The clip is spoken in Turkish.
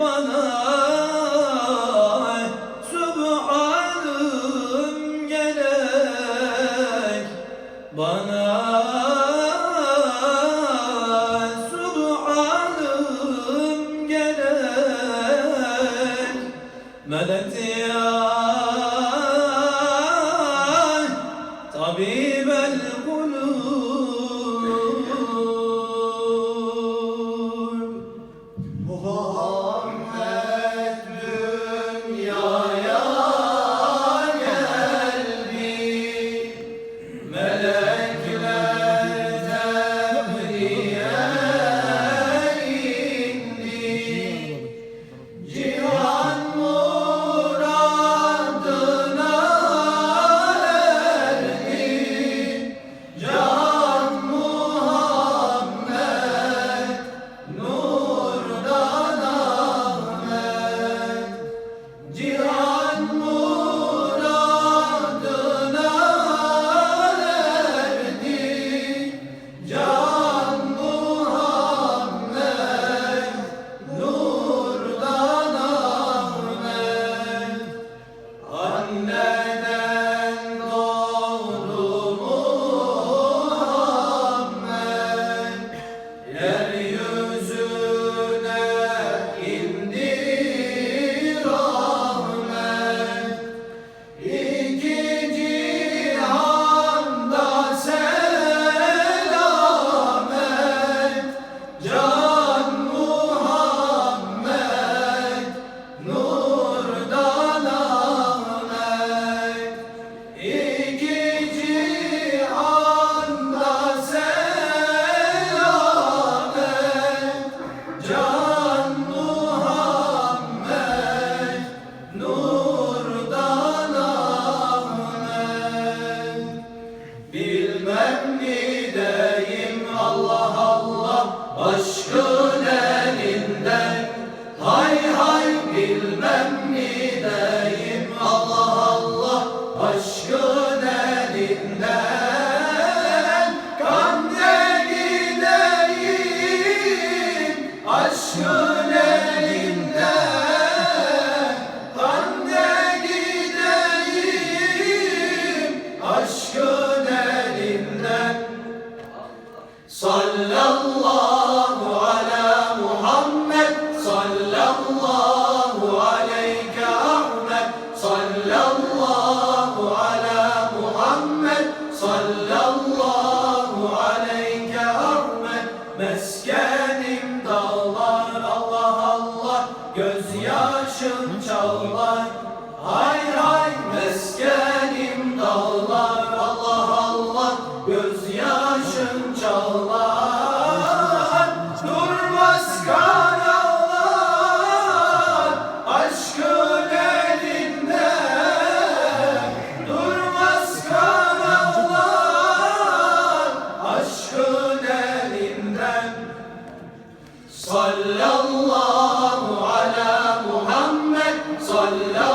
bana Subhanım gerek. Bana Subhanım gerek. Medet ya Antes Allah gözyaşım çağlar Durmaz kanallar. Aşkın elinde Durmaz kanallar. Aşkın elinden Sallallahu ala Muhammed sallallahu